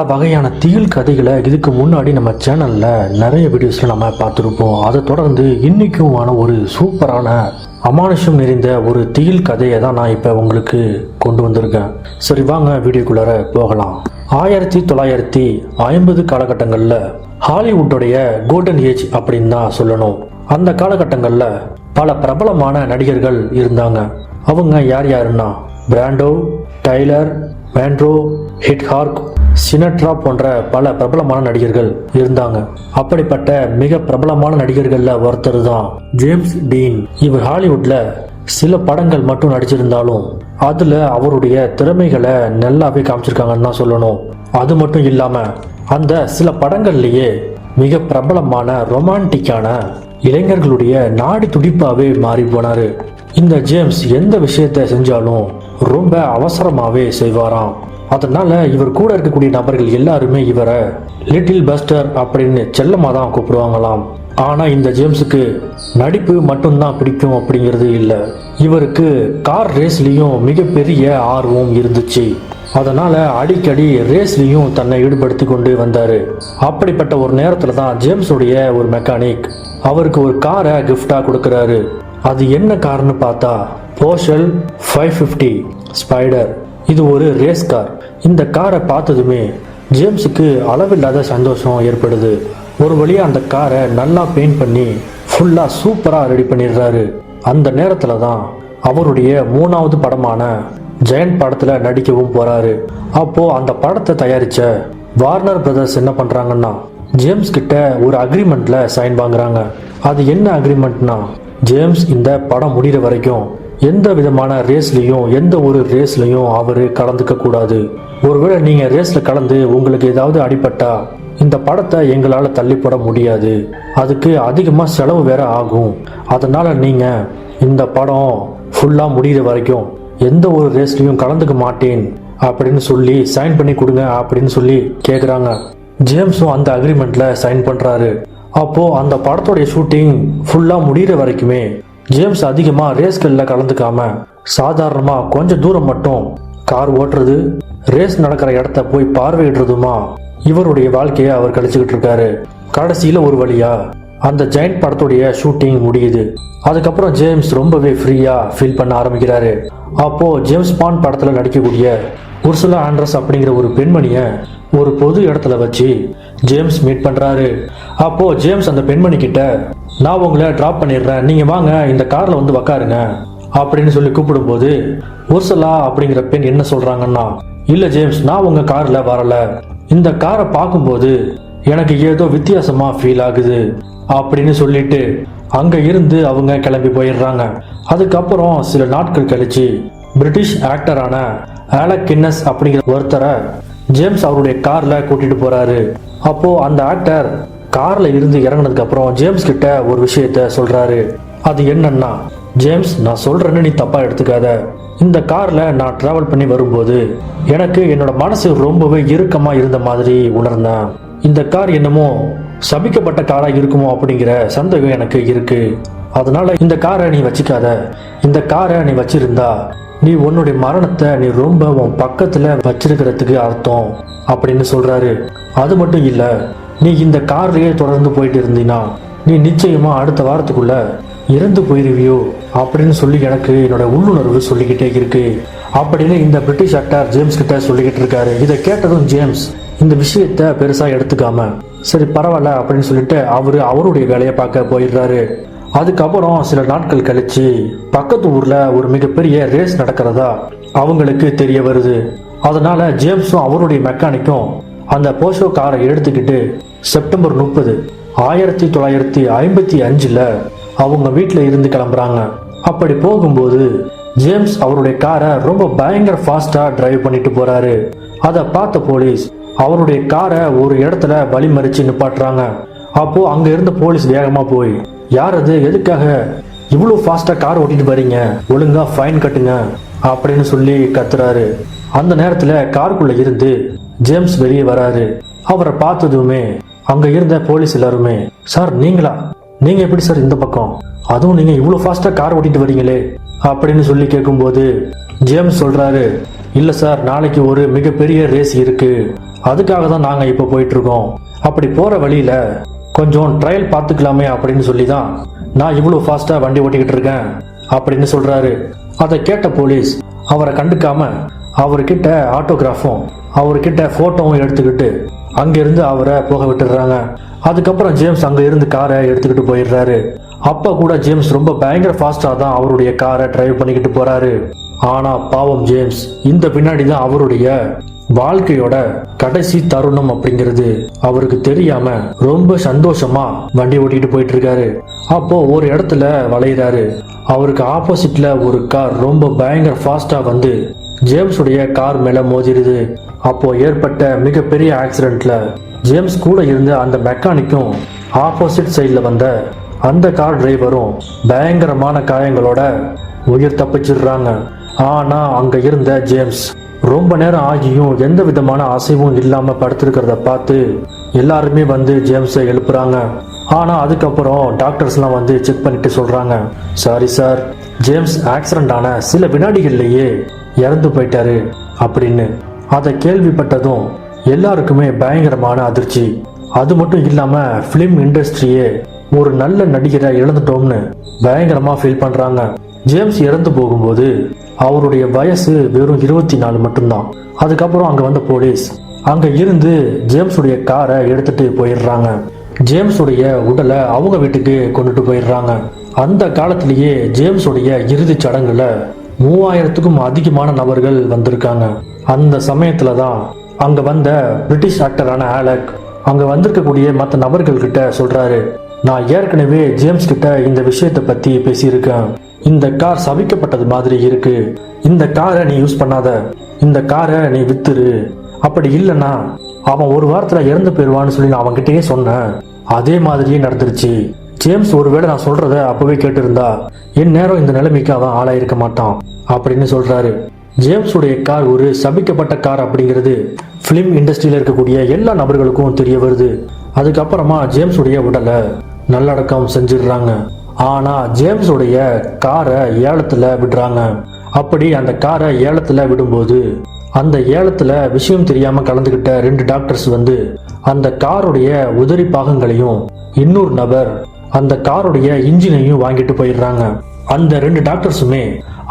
பல வகையான திகில் கதைகளை இதுக்கு முன்னாடி நம்ம சேனல்ல நிறைய வீடியோஸ்ல நம்ம பார்த்துருப்போம். அதை தொடர்ந்து இன்னைக்குமான ஒரு சூப்பரான அமானுஷம் நிறைந்த ஒரு திகில் கதையை தான் நான் இப்போ உங்களுக்கு கொண்டு வந்திருக்கேன். சரி வாங்க வீடியோக்குள்ளார போகலாம். ஆயிரத்தி தொள்ளாயிரத்தி ஐம்பது காலகட்டங்களில் ஹாலிவுட்டுடைய கோல்டன் ஏஜ் அப்படின்னு தான் சொல்லணும். அந்த காலகட்டங்களில் பல பிரபலமான நடிகர்கள் இருந்தாங்க. அவங்க யார் யாருன்னா? பிராண்டோ டைலர் மேண்ட்ரோ ஹிட்ஹார்க் சினட்ரா போன்ற பல பிரபலமான நடிகர்கள் இருந்தாங்க. அப்படிப்பட்ட மிக பிரபலமான நடிகர்கள்ல ஒருத்தர் தான் ஜேம்ஸ் டீன். இவர் ஹாலிவுட்ல சில படங்கள் மட்டும் நடிச்சிருந்தாலும் அதுல அவருடைய திறமைகளை நல்லாவே காமிச்சிருக்காங்கன்னு தான் சொல்லணும். அது மட்டும் இல்லாம அந்த சில படங்கள்லயே மிக பிரபலமான ரொமான்டிக்கான இளைஞர்களுடைய நாடி துடிப்பாவே மாறி போனாரு. இந்த ஜேம்ஸ் எந்த விஷயத்த செஞ்சாலும் ரொம்ப அவசரமாவே செய்வாராம். அதனால இவர் கூட இருக்கக்கூடிய நபர்கள் எல்லாருமே இவரை லிட்டில் பஸ்டர் அப்படின்னு செல்லமாக தான் கூப்பிடுவாங்களாம். ஆனால் இந்த ஜேம்ஸுக்கு நடிப்பு மட்டும்தான் பிடிக்கும் அப்படிங்கிறது இல்லை. இவருக்கு கார் ரேஸ்லேயும் மிகப்பெரிய ஆர்வம் இருந்துச்சு. அதனால் அடிக்கடி ரேஸ்லேயும் தன்னை ஈடுபடுத்தி கொண்டு வந்தார். அப்படிப்பட்ட ஒரு நேரத்தில் தான் ஜேம்ஸுடைய ஒரு மெக்கானிக் அவருக்கு ஒரு காரை கிஃப்டாக கொடுக்குறாரு. அது என்ன கார்னு பார்த்தா போஷல் ஃபைவ் ஃபிஃப்டி ஸ்பைடர். இது ஒரு ரேஸ் கார் இந்த காரை பார்த்ததுமே ஜேம்ஸுக்கு அளவில்லாத சந்தோஷம் ஏற்படுது. ஒரு வழியாக அந்த காரை நல்லா பெயிண்ட் பண்ணி ஃபுல்லாக சூப்பராக ரெடி பண்ணிடுறாரு. அந்த நேரத்தில் தான் அவருடைய மூணாவது படமான ஜெயன் படத்தில் நடிக்கவும் போகிறாரு அப்போது அந்த படத்தை தயாரித்த வார்னர் பிரதர்ஸ் என்ன பண்ணுறாங்கன்னா ஜேம்ஸ் கிட்ட ஒரு அக்ரிமெண்ட்டில் சைன் வாங்குறாங்க. அது என்ன அக்ரிமெண்ட்னா ஜேம்ஸ் இந்த படம் முடிகிற வரைக்கும் எந்த விதமான ரேஸ்லையும் எந்த ஒரு ரேஸ்லையும் அவர் கலந்துக்க கூடாது. ஒருவேளை நீங்க ரேஸ்ல கலந்து உங்களுக்கு ஏதாவது அடிபட்டா இந்த படத்தை எங்களால் தள்ளி போட முடியாது. அதுக்கு அதிகமாக செலவு வேற ஆகும். அதனால நீங்க இந்த படம் ஃபுல்லாக முடிகிற வரைக்கும் எந்த ஒரு ரேஸ்லையும் கலந்துக்க மாட்டேன் அப்படின்னு சொல்லி சைன் பண்ணி கொடுங்க அப்படின்னு சொல்லி கேட்குறாங்க ஜேம்ஸும் அந்த அக்ரிமெண்ட்ல சைன் பண்றாரு. அப்போ அந்த படத்தோடைய ஷூட்டிங் ஃபுல்லாக முடிகிற வரைக்குமே ஜேம்ஸ் அதிகமாக ரேஸ்களில் கலந்துக்காம சாதாரணமாக கொஞ்சம் தூரம் மட்டும் கார் ஓட்டுறது ரேஸ் நடக்கிற இடத்த போய் பார்வையிடுறதுமா இவருடைய வாழ்க்கையை அவர் கழிச்சுக்கிட்டு இருக்காரு. கடைசியில் ஒரு வழியா அந்த ஜெயின்ட் படத்துடைய ஷூட்டிங் முடியுது. அதுக்கப்புறம் ஜேம்ஸ் ரொம்பவே ஃப்ரீயாக ஃபீல் பண்ண ஆரம்பிக்கிறாரு. அப்போ ஜேம்ஸ் பாண்ட் படத்தில் நடிக்கக்கூடிய உர்சுலா ஆண்ட்ரஸ் அப்படிங்கிற ஒரு பெண்மணியை ஒரு பொது இடத்துல வச்சு ஜேம்ஸ் மீட் பண்ணுறாரு அப்போது ஜேம்ஸ் அந்த பெண்மணி கிட்ட நான் உங்களை ட்ராப் பண்ணிடுறேன். நீங்கள் வாங்க இந்த காரில் வந்து உக்காருங்க. அப்படின்னு சொல்லி கூப்பிடும்போது உர்சலா அப்படிங்கிற பெண் என்ன சொல்கிறாங்கன்னா இல்லை ஜேம்ஸ் நான் உங்கள் காரில் வரல. இந்த காரை பார்க்கும்போது எனக்கு ஏதோ வித்தியாசமாக ஃபீல் ஆகுது அப்படின்னு சொல்லிட்டு அங்கே இருந்து அவங்க கிளம்பி போயிடுறாங்க. அதுக்கப்புறம் சில நாட்கள் கழிச்சு பிரிட்டிஷ் ஆக்டரான ஆலக் கின்னஸ் அப்படிங்கிற ஒருத்தரை ஜேம்ஸ் அவருடைய காரில் கூட்டிகிட்டு போகிறாரு அப்போது அந்த ஆக்டர் கார்ல இருந்து இறங்குனதுக்கு அப்புறம் ஜேம்ஸ் கிட்ட ஒரு விஷயத்த சொல்றாரு. அது என்னன்னா ஜேம்ஸ் நான் சொல்றேன்னு நீ தப்பா எடுத்துக்காத. இந்த கார்ல நான் டிராவல் பண்ணி வரும்போது எனக்கு என்னோட மனசு ரொம்பவே இறுக்கமா இருந்த மாதிரி உணர்ந்தேன். இந்த கார் என்னமோ சபிக்கப்பட்ட காரா இருக்குமோ அப்படிங்கிற சந்தேகம் எனக்கு இருக்கு. அதனால இந்த காரை நீ வச்சுக்காத. இந்த காரை நீ வச்சிருந்தா நீ உன்னுடைய மரணத்தை நீ ரொம்ப உன் பக்கத்துல வச்சிருக்கிறதுக்கு அர்த்தம் அப்படின்னு சொல்றாரு. அது மட்டும் இல்லை நீ இந்த கார்லயே தொடர்ந்து போயிட்டு இருந்தினா நீ நிச்சயமா அடுத்த வாரத்துக்குள்ள இறந்து போயிருவியோ? அப்படின்னு சொல்லி எனக்கு என்னோட உள்ளுணர்வு சொல்லிக்கிட்டே இருக்கு. அப்படின்னு இந்த பிரிட்டிஷ் ஆக்டர் ஜேம்ஸ் கிட்ட சொல்லிக்கிட்டு இருக்காரு. இதை கேட்டதும் ஜேம்ஸ் இந்த விஷயத்த பெருசா எடுத்துக்காம சரி பரவாயில்ல அப்படின்னு சொல்லிட்டு அவரு அவருடைய வேலையை பார்க்க போயிடுறாரு. அதுக்கப்புறம் சில நாட்கள் கழிச்சு பக்கத்து ஊர்ல ஒரு மிகப்பெரிய ரேஸ் நடக்கிறதா அவங்களுக்கு தெரிய வருது. அதனால ஜேம்ஸும் அவருடைய மெக்கானிக்கும் அந்த போஷோ காரை எடுத்துக்கிட்டு செப்டம்பர் முப்பது ஆயிரத்தி தொள்ளாயிரத்தி ஐம்பத்தி அஞ்சில் அவங்க வீட்டில் இருந்து கிளம்புறாங்க. அப்படி போகும்போது ஜேம்ஸ் அவருடைய காரை ரொம்ப பயங்கர ஃபாஸ்டா டிரைவ் பண்ணிட்டு போறாரு. அதை பார்த்த போலீஸ் அவருடைய காரை ஒரு இடத்துல வழிமறிச்சு நிப்பாட்டுறாங்க. அப்போ அங்க இருந்த போலீஸ் வேகமா போய் யார் அது? எதுக்காக? இவ்வளோ ஃபாஸ்டா கார் ஓட்டிட்டு வரீங்க? ஒழுங்கா ஃபைன் கட்டுங்க அப்படின்னு சொல்லி கத்துறாரு. அந்த நேரத்துல காருக்குள்ள இருந்து ஜேம்ஸ் வெளியே வராரு. அவரை பார்த்ததுமே அங்க இருந்த போலீஸ் எல்லாருமே சார் நீங்களா? நீங்க எப்படி சார் இந்த பக்கம்? அதுவும் நீங்க இவ்வளவு ஃபாஸ்டா கார் ஓட்டிட்டு வரீங்களே? அப்படின்னு சொல்லி கேட்கும்போது ஜேம்ஸ் சொல்றாரு இல்ல சார் நாளைக்கு ஒரு மிகப்பெரிய ரேஸ் இருக்கு. அதுக்காக தான் நாங்க இப்போ போயிட்டு இருக்கோம் அப்படி போற வழியில கொஞ்சம் ட்ரையல் பார்த்துக்கலாமே அப்படின்னு சொல்லி தான் நான் இவ்வளோ ஃபாஸ்டா வண்டி ஓட்டிக்கிட்டு இருக்கேன். அப்படின்னு சொல்றாரு. அதை கேட்ட போலீஸ் அவரை கண்டுக்காம அவர்கிட்ட ஆட்டோகிராஃபும் அவர்கிட்ட ஃபோட்டோவும் எடுத்துக்கிட்டு அங்கிருந்து அவரை போக விட்டுடுறாங்க. அதுக்கப்புறம் ஜேம்ஸ் அங்கே இருந்து காரை எடுத்துக்கிட்டு போயிடுறாரு. அப்போ கூட ஜேம்ஸ் ரொம்ப பயங்கர ஃபாஸ்ட்டாக தான் அவருடைய காரை டிரைவ் பண்ணிக்கிட்டு போகிறாரு ஆனால் பாவம் ஜேம்ஸ் இந்த பின்னாடி தான் அவருடைய வாழ்க்கையோட கடைசி தருணம் அப்படிங்கிறது. அவருக்கு தெரியாம ரொம்ப சந்தோஷமா வண்டி ஓட்டிட்டு போயிட்டு இருக்காரு அப்போ ஒரு இடத்துல வளையிறாரு. அவருக்கு ஆப்போசிட்ல ஒரு கார் ரொம்ப பயங்கர ஃபாஸ்டா வந்து ஜேம்ஸுடைய கார் மேல மோதிருது. அப்போ ஏற்பட்ட மிகப்பெரிய ஆக்சிடென்ட்ல ஜேம்ஸ் கூட இருந்த அந்த மெக்கானிக்கும் ஆப்போசிட் சைடில் வந்த அந்த கார் டிரைவரும் பயங்கரமான காயங்களோட உயிர் தப்பிச்சிடுறாங்க. ஆனா அங்க இருந்த ஜேம்ஸ் ரொம்ப நேரம் ஆகியும் எந்த விதமான அசைவும் இல்லாம படுத்திருக்கிறத பார்த்து எல்லாருமே வந்து ஜேம்ஸை எழுப்புறாங்க. ஆனா அதுக்கப்புறம் டாக்டர்ஸ்லாம் வந்து செக் பண்ணிட்டு சொல்றாங்க. சாரி சார் ஜேம்ஸ் ஆக்சிடென்ட் ஆன சில வினாடிகள்லேயே இறந்து போயிட்டாரு அப்படின்னு. அதை கேள்விப்பட்டதும் எல்லாருக்குமே பயங்கரமான அதிர்ச்சி. அது மட்டும் இல்லாம ஃபிலிம் இண்டஸ்ட்ரியே ஒரு நல்ல நடிகரை இழந்துட்டோம்னு பயங்கரமா ஃபீல் பண்றாங்க. ஜேம்ஸ் இறந்து போகும்போது அவருடைய வயசு வெறும் இருபத்தி நாலு மட்டும்தான். அதுக்கப்புறம் அங்க வந்த போலீஸ் அங்க இருந்து ஜேம்ஸுடைய காரை எடுத்துட்டு போயிடுறாங்க. ஜேம்ஸுடைய உடலை அவங்க வீட்டுக்கு கொண்டுட்டு போயிடுறாங்க. அந்த காலத்திலேயே ஜேம்ஸுடைய இறுதிச் சடங்குல மூவாயிரத்துக்கும் அதிகமான நபர்கள் வந்திருக்காங்க. அந்த சமயத்துல தான் அங்க வந்த பிரிட்டிஷ் ஆக்டரான ஆலக் அங்க வந்திருக்கக்கூடிய மற்ற நபர்கள் கிட்ட சொல்றாரு நான் ஏற்கனவே ஜேம்ஸ் கிட்ட இந்த விஷயத்தை பத்தி பேசியிருக்கேன். இந்த கார் சவிக்கப்பட்டது மாதிரி இருக்கு. இந்த காரை நீ யூஸ் பண்ணாத. இந்த காரை நீ வித்துரு. அப்படி இல்லைன்னா அவன் ஒரு வாரத்துல இறந்து போயிடுவான்னு சொல்லி நான் அவன்கிட்டயே சொன்னேன். அதே மாதிரியே நடந்துருச்சு. ஜேம்ஸ் ஒருவேளை நான் சொல்றத அப்பவே கேட்டிருந்தா என் நேரம் இந்த நிலைமைக்கு அவன் ஆளாயிருக்க மாட்டான். அப்படின்னு சொல்றாரு. ஜேம்ஸுடைய கார் ஒரு சபிக்கப்பட்ட கார் அப்படிங்கிறது ஃபிலிம் இண்டஸ்ட்ரியில் இருக்கக்கூடிய எல்லா நபர்களுக்கும் தெரிய வருது. அதுக்கப்புறமா ஜேம்ஸுடைய உடலை நல்லடக்கம் செஞ்சிடுறாங்க. ஆனா ஜேம்ஸுடைய காரை ஏலத்துல விடுறாங்க. அப்படி அந்த காரை ஏலத்துல விடும்போது அந்த ஏலத்துல விஷயம் தெரியாம கலந்துகிட்ட ரெண்டு டாக்டர்ஸ் வந்து அந்த காருடைய உதறி பாகங்களையும் இன்னொரு நபர் அந்த காருடைய இன்ஜினையும் வாங்கிட்டு போயிடுறாங்க. அந்த ரெண்டு டாக்டர்ஸுமே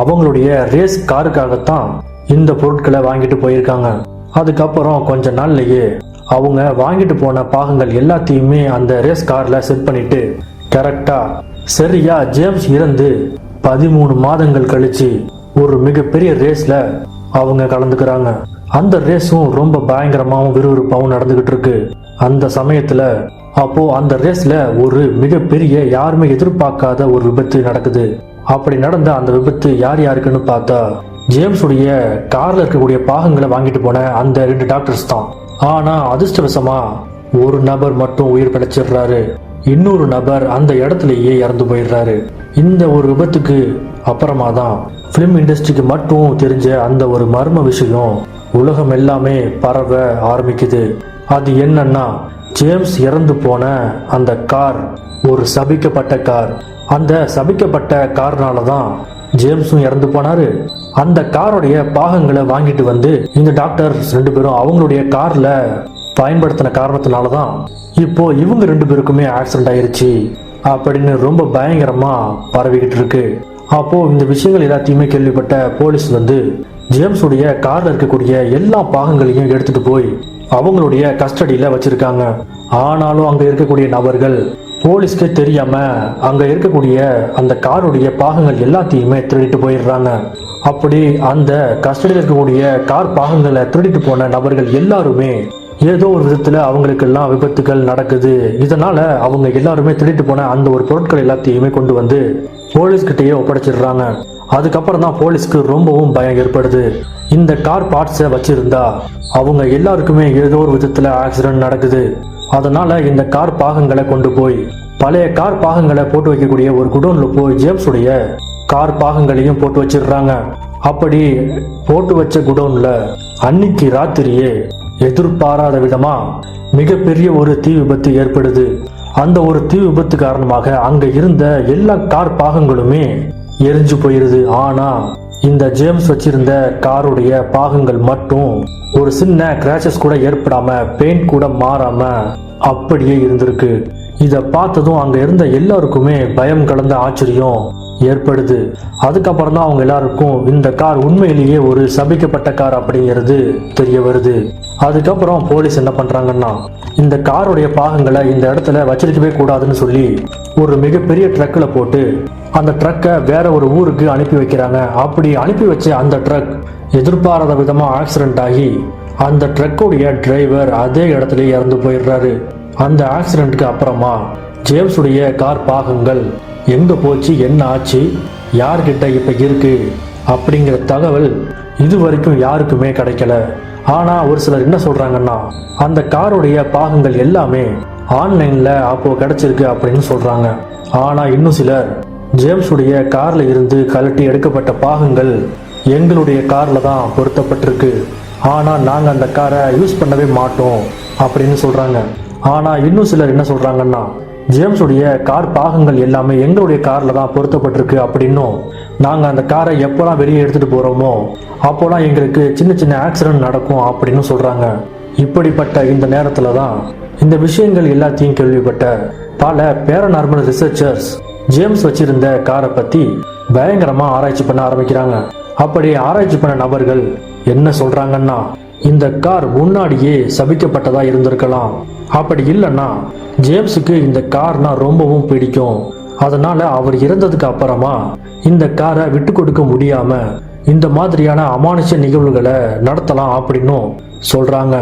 அவங்களுடைய ரேஸ் காருக்காகத்தான் இந்த பொருட்களை வாங்கிட்டு போயிருக்காங்க. அதுக்கப்புறம் கொஞ்ச நாள்லயே அவங்க வாங்கிட்டு போன பாகங்கள் எல்லாத்தையுமே அந்த ரேஸ் கார்ல செட் பண்ணிட்டு கரெக்டா சரியா ஜேம்ஸ் இறந்து பதிமூணு மாதங்கள் கழிச்சு ஒரு மிகப்பெரிய ரேஸ்ல அவங்க கலந்துக்கிறாங்க. அந்த ரேஸும் ரொம்ப பயங்கரமாகவும் விறுவிறுப்பாகவும் நடந்துகிட்டு இருக்கு. அந்த சமயத்துல அப்போ அந்த ரேஸ்ல ஒரு மிகப்பெரிய யாருமே எதிர்பார்க்காத ஒரு விபத்து நடக்குது. அப்படி நடந்த அந்த விபத்து யார் யாருக்குன்னு பார்த்தா ஜேம்ஸுடைய கார்ல இருக்கக்கூடிய பாகங்களை வாங்கிட்டு போன அந்த ரெண்டு டாக்டர்ஸ் தான். ஆனா அதிர்ஷ்டவசமா ஒரு நபர் மட்டும் உயிர் பிழைச்சிடுறாரு. இன்னொரு நபர் அந்த இடத்துலயே இறந்து போயிடுறாரு. இந்த ஒரு விபத்துக்கு அப்புறமா தான் ஃபிலிம் இண்டஸ்ட்ரிக்கு மட்டும் தெரிஞ்ச அந்த ஒரு மர்ம விஷயம் உலகம் எல்லாமே பரவ ஆரம்பிக்குது. அது என்னன்னா ஜேம்ஸ் இறந்து போன அந்த கார் ஒரு சபிக்கப்பட்ட கார். அந்த சபிக்கப்பட்ட கார்னால தான் ஜேம்ஸும் இறந்து போனாரு. அந்த காருடைய பாகங்களை வாங்கிட்டு வந்து இந்த டாக்டர்ஸ் ரெண்டு பேரும் அவங்களுடைய கார்ல பயன்படுத்தின காரணத்தினால தான் இப்போ இவங்க ரெண்டு பேருக்குமே ஆக்சிடென்ட் ஆயிருச்சு அப்படின்னு ரொம்ப பயங்கரமா பரவிக்கிட்டு இருக்கு. அப்போ இந்த விஷயங்கள் எல்லாத்தையுமே கேள்விப்பட்ட போலீஸ் வந்து ஜேம்ஸுடைய கார்ல இருக்கக்கூடிய எல்லா பாகங்களையும் எடுத்துட்டு போய் அவங்களுடைய கஸ்டடியில வச்சிருக்காங்க. ஆனாலும் அங்க இருக்கக்கூடிய நபர்கள் போலீஸ்க்கே தெரியாம அங்க இருக்கக்கூடிய அந்த காருடைய பாகங்கள் எல்லாத்தையுமே திருடிட்டு போயிடுறாங்க. அப்படி அந்த கஸ்டடியில் இருக்கக்கூடிய கார் பாகங்களை திருடிட்டு போன நபர்கள் எல்லாருமே ஏதோ ஒரு விதத்துல அவங்களுக்கெல்லாம் விபத்துகள் நடக்குது. இதனால அவங்க எல்லாருமே திருடிட்டு போன அந்த ஒரு பொருட்கள் எல்லாத்தையுமே கொண்டு வந்து போலீஸ்கிட்டயே ஒப்படைச்சிடுறாங்க. அதுக்கப்புறம் தான் போலீஸ்க்கு ரொம்பவும் பயம் ஏற்படுது. இந்த கார் பார்ட்ஸை வச்சிருந்தா அவங்க எல்லாருக்குமே ஏதோ ஒரு விதத்துல ஆக்சிடென்ட் நடக்குது. அதனால இந்த கார் பாகங்களை கொண்டு போய் பழைய கார் பாகங்களை போட்டு வைக்கக்கூடிய ஒரு குடோன்ல போய் ஜேம்ஸுடைய கார் பாகங்களையும் போட்டு வச்சிடுறாங்க. அப்படி போட்டு வச்ச குடோன்ல அன்னைக்கு ராத்திரியே எதிர்பாராத விதமா மிகப்பெரிய ஒரு தீ விபத்து ஏற்படுது. அந்த ஒரு தீ விபத்து காரணமாக அங்க இருந்த எல்லா கார் பாகங்களுமே எரிஞ்சு போயிருது. ஆனா இந்த ஜேம்ஸ் வச்சிருந்த காருடைய பாகங்கள் மட்டும் ஒரு சின்ன கிராச்சஸ் கூட ஏற்படாம பெயிண்ட் கூட மாறாம அப்படியே இருந்திருக்கு. இதை பார்த்ததும் அங்கே இருந்த எல்லாருக்குமே பயம் கலந்த ஆச்சரியம் ஏற்படுது. அதுக்கப்புறம் தான் அவங்க எல்லாருக்கும் இந்த கார் உண்மையிலேயே ஒரு சபிக்கப்பட்ட கார் அப்படிங்கிறது தெரிய வருது. அதுக்கப்புறம் போலீஸ் என்ன பண்றாங்கன்னா இந்த காருடைய பாகங்களை இந்த இடத்துல வச்சிருக்கவே கூடாதுன்னு சொல்லி ஒரு மிகப்பெரிய ட்ரக்கில் போட்டு அந்த ட்ரக்கை வேற ஒரு ஊருக்கு அனுப்பி வைக்கிறாங்க. அப்படி அனுப்பி வச்ச அந்த ட்ரக் எதிர்பாராத விதமாக ஆக்சிடென்ட் ஆகி அந்த ட்ரக்குடைய டிரைவர் அதே இடத்துல இறந்து போயிடுறாரு. அந்த ஆக்சிடென்ட்க்கு அப்புறமா ஜேம்ஸுடைய கார் பாகங்கள் எங்க போச்சு? என்ன ஆச்சு? யார்கிட்ட இப்ப இருக்கு? அப்படிங்கிற தகவல் இது வரைக்கும் யாருக்குமே கிடைக்கல. ஆனா ஒரு சிலர் என்ன சொல்றாங்கன்னா அந்த காருடைய பாகங்கள் எல்லாமே ஆன்லைன்ல அப்போ கிடைச்சிருக்கு அப்படின்னு சொல்றாங்க. ஆனா இன்னும் சிலர் ஜேம்ஸுடைய கார்ல இருந்து கழட்டி எடுக்கப்பட்ட பாகங்கள் எங்களுடைய கார்ல தான் பொருத்தப்பட்டிருக்கு. ஆனால் நாங்கள் அந்த காரை யூஸ் பண்ணவே மாட்டோம் அப்படின்னு சொல்கிறாங்க ஆனால் இன்னும் சிலர் என்ன சொல்கிறாங்கன்னா ஜேம்ஸுடைய கார் பாகங்கள் எல்லாமே எங்களுடைய காரில் தான் பொருத்தப்பட்டிருக்கு அப்படின்னும். நாங்கள் அந்த காரை எப்போலாம் வெளியே எடுத்துகிட்டு போகிறோமோ அப்போலாம் எங்களுக்கு சின்ன சின்ன ஆக்சிடென்ட் நடக்கும் அப்படின்னு சொல்கிறாங்க இப்படிப்பட்ட இந்த நேரத்தில் தான் இந்த விஷயங்கள் எல்லாத்தையும் கேள்விப்பட்ட பல பேரநார்மல் ரிசர்ச்சர்ஸ் ஜேம்ஸ் வச்சிருந்த காரை பற்றி பயங்கரமாக ஆராய்ச்சி பண்ண ஆரம்பிக்கிறாங்க. அப்படி ஆராய்ச்சி பண்ண நபர்கள் என்ன சொல்றாங்கன்னா இந்த கார் முன்னாடியே சபிக்கப்பட்டதா இருந்திருக்கலாம். அப்படி இல்லைன்னா ஜேம்ஸுக்கு இந்த கார்னா ரொம்பவும் பிடிக்கும். அதனால அவர் இறந்ததுக்கு அப்புறமா இந்த காரை விட்டு கொடுக்க முடியாம இந்த மாதிரியான அமானுஷ நிகழ்வுகளை நடத்தலாம் அப்படின்னும் சொல்றாங்க.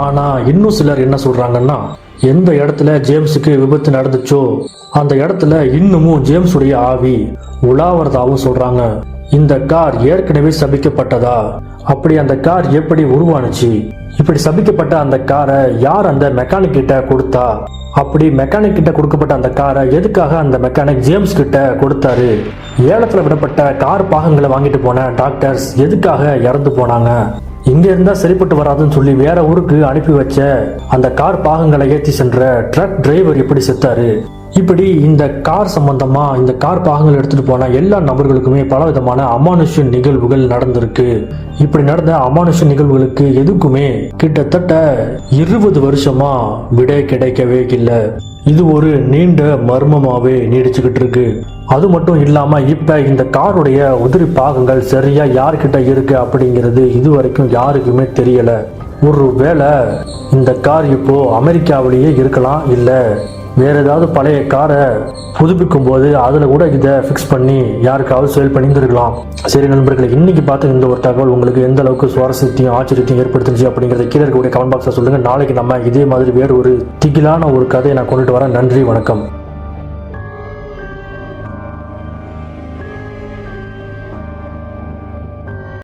ஆனா இன்னும் சிலர் என்ன சொல்றாங்கன்னா எந்த இடத்துல ஜேம்ஸுக்கு விபத்து நடந்துச்சோ அந்த இடத்துல இன்னமும் ஜேம்ஸுடைய ஆவி உலாவறதாகவும் சொல்றாங்க. இந்த கார் ஏற்கனவே சபிக்கப்பட்டதா? அப்படி அந்த கார் எப்படி உருவானுச்சு? இப்படி சபிக்கப்பட்ட அந்த காரை யார் அந்த மெக்கானிக் கிட்ட கொடுத்தா? அப்படி மெக்கானிக் கிட்ட கொடுக்கப்பட்ட அந்த காரை எதுக்காக அந்த மெக்கானிக் ஜேம்ஸ் கிட்ட கொடுத்தாரு? ஏலத்துல விடப்பட்ட கார் பாகங்களை வாங்கிட்டு போன டாக்டர்ஸ் எதுக்காக இறந்து போனாங்க? இங்க இருந்தா சரிப்பட்டு வராதுன்னு சொல்லி வேற ஊருக்கு அனுப்பி வச்ச அந்த கார் பாகங்களை ஏற்றி சென்ற ட்ரக் டிரைவர் எப்படி செத்தாரு? இப்படி இந்த கார் சம்பந்தமா இந்த கார் பாகங்கள் எடுத்துட்டு போன எல்லா நபர்களுக்குமே பல விதமான அமானுஷ்ய நிகழ்வுகள் நடந்திருக்கு. இப்படி நடந்த அமானுஷ்ய நிகழ்வுகளுக்கு எதுக்குமே கிட்டத்தட்ட இருபது வருஷமா விடை கிடைக்கவே இல்லை. இது ஒரு நீண்ட மர்மமாவே நீடிச்சுக்கிட்டு இருக்கு. அது மட்டும் இல்லாம இப்ப இந்த காருடைய உதிரி பாகங்கள் சரியா யார்கிட்ட இருக்கு அப்படிங்கிறது இது வரைக்கும் யாருக்குமே தெரியல. ஒரு வேளை இந்த கார் இப்போ அமெரிக்காவிலேயே இருக்கலாம் இல்லை வேறு ஏதாவது பழைய காரை புதுப்பிக்கும் போது அதில் கூட இதை ஃபிக்ஸ் பண்ணி யாருக்காவது சேல் பண்ணி இருந்திருக்கலாம் சரி நண்பர்களை இன்றைக்கி பார்த்து இந்த ஒரு தகவல் உங்களுக்கு எந்த அளவுக்கு சுவாரஸ்யத்தையும் ஆச்சரியத்தையும் ஏற்படுத்துச்சு அப்படிங்கிறத கீழே இருக்கக்கூடிய கமெண்ட் பாக்ஸில் சொல்லுங்கள் நாளைக்கு நம்ம இதே மாதிரி வேறு ஒரு திகிலான ஒரு கதையை நான் கொண்டுட்டு வரேன். நன்றி வணக்கம்.